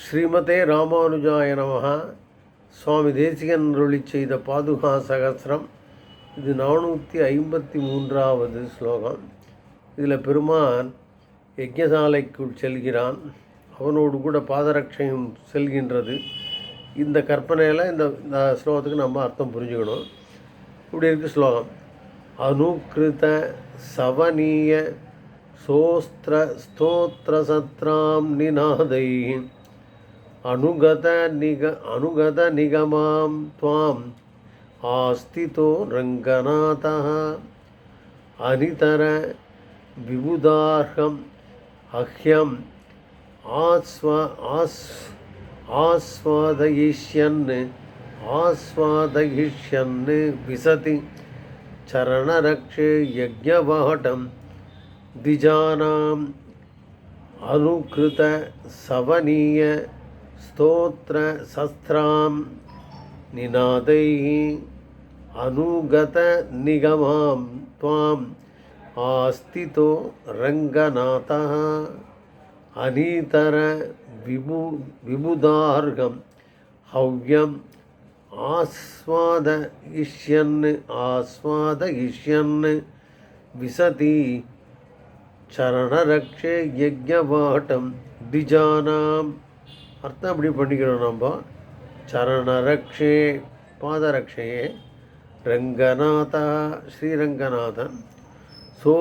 ஸ்ரீமதே ராமானுஜாய நமகா சுவாமி தேசிகன் அருளி செய்த பாதுகா சகசிரம். இது நானூற்றி ஐம்பத்தி மூன்றாவது ஸ்லோகம். இதில் பெருமான் யஜ்யசாலைக்குள் செல்கிறான். அவனோடு கூட பாதரட்சையும் செல்கின்றது. இந்த கற்பனையில் இந்த இந்த ஸ்லோகத்துக்கு நம்ம அர்த்தம் புரிஞ்சுக்கணும். இப்படி இருக்குது ஸ்லோகம். அனுகிருத சவனீய சோஸ்திர ஸ்தோத்திர சத்ராம் நிநாதை अनुगतनिग अनुगतनिगमां त्वाम् आस्थितो रङ्गनाथः। अनितरविबुदार्हम् अह्यम् आस्वा, आस्, आस्वादयिष्यन् आस्वादयिष्यन् विसति चरणरक्षे यज्ञवहटं द्विजानाम् अनुकृतसवनीय स्तोत्रशस्त्रां निनादैः अनुगतनिगमां त्वाम् आस्तितो रङ्गनाथः अनीतरविभु विबुधार्घं हव्यम् आस्वादयिष्यन् आस्वादयिष्यन् विसति चरणरक्षे यज्ञवाटं द्विजानाम् அர்த்தம் எப்படி பண்ணிக்கணும் நம்ம. சரணரக்ஷே பாதரக்ஷையே. ரங்கநாதா ஸ்ரீரங்கநாதன். சோ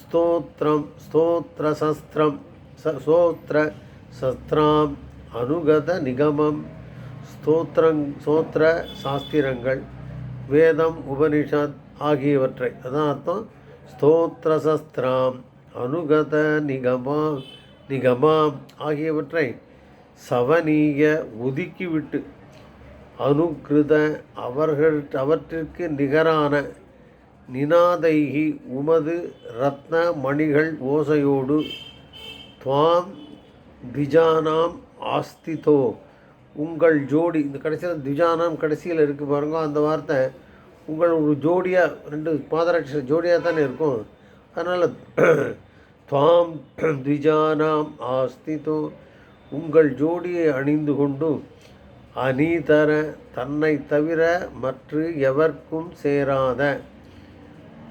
ஸ்தோத்திரம் ஸ்தோத்திரசஸ்திரம் ச ஸ்தோத்திர சஸ்திராம் அனுகத நிகமம். ஸ்தோத்திரங் ஸ்தோத்திர சாஸ்திரங்கள் வேதம் உபனிஷத் ஆகியவற்றை. அதான் அர்த்தம். ஸ்தோத்திரசஸ்திராம் அனுகத நிகமா நிகமாம் ஆகியவற்றை. சவனீய ஒதுக்கிவிட்டு அனுகிருத அவர்கள் அவற்றிற்கு நிகரான நினாதைகி உமது ரத்ன மணிகள் ஓசையோடு துவாம் திஜானாம் ஆஸ்திதோ. உங்கள் ஜோடி இந்த கடைசியில் திஜானாம் கடைசியில் இருக்குது பாருங்க அந்த வார்த்தை உங்கள் ஒரு ஜோடியாக ரெண்டு பாதராட்சி ஜோடியாக தானே இருக்கும். அதனால் துவாம் திஜானாம் ஆஸ்திதோ. உங்கள் ஜோடியை அணிந்து கொண்டும் அநீதர தன்னை தவிர மற்ற எவர்க்கும் சேராத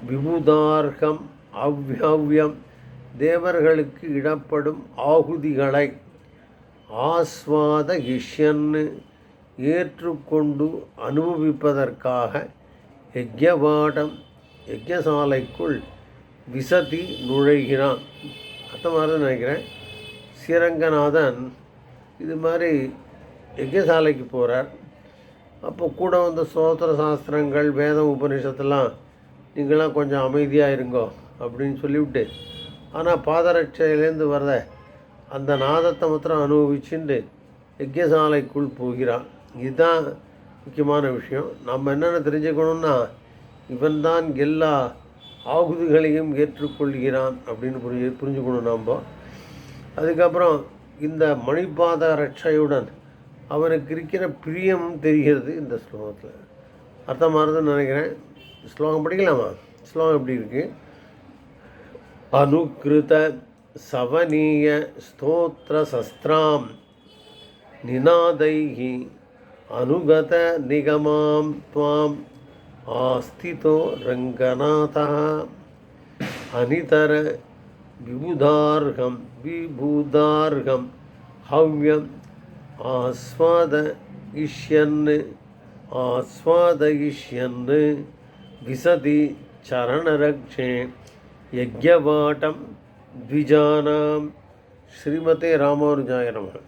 விபுதார்கம் அவ்யவ்யம் தேவர்களுக்கு இடப்படும் ஆகுதிகளை ஆஸ்வாத இஷ்யன்னு ஏற்றுக்கொண்டு அனுபவிப்பதற்காக யஜ்யவாடம் யஜ்யசாலைக்குள் விசதி நுழைகிறான். அர்த்தமாக நினைக்கிறேன். ஸ்ரீரங்கநாதன் இது மாதிரி யஜ்யசாலைக்கு போகிறார் அப்போ கூட வந்த சோத்திர சாஸ்திரங்கள் வேதம் உபநிஷத்துலாம் நீங்களாம் கொஞ்சம் அமைதியாக இருங்கோ அப்படின்னு சொல்லிவிட்டு ஆனால் பாதரட்சையிலேருந்து வர்ற அந்த நாதத்தை மாத்திரம் அனுபவிச்சுட்டு யஜ்யசாலைக்குள் போகிறான். இதுதான் முக்கியமான விஷயம். நம்ம என்னென்ன தெரிஞ்சுக்கணுன்னா இவன் தான் எல்லா ஆகுதிகளையும் ஏற்றுக்கொள்கிறான் அப்படின்னு புரிஞ்சு புரிஞ்சுக்கணும் நம்ம அதுக்கப்புறம் இந்த மணிபாத ரட்சையுடன் அவனுக்கு இருக்கிற பிரியம் தெரிகிறது இந்த ஸ்லோகத்தில். அர்த்தமானதுன்னு நினைக்கிறேன். ஸ்லோகம் படிக்கலாமா? ஸ்லோகம் எப்படி இருக்குது அனுகிருத சவனீய ஸ்தோத்திர சஸ்திராம் நிநாதைः அனுகத நிகமாம் துவாம் ஆஸ்திதோ ரங்கநாதா அனிதர விபுதார்கம் விபுதார்கம். ஹவ்யம் ஆஸ்வாத இஷ்யன்னு ஆஸ்வாத இஷ்யன்னு. விசதி சரணரக்ஷே யஜ்யவாட்டம் த்விஜானாம். ஸ்ரீமதே ராமானுஜாய நமः.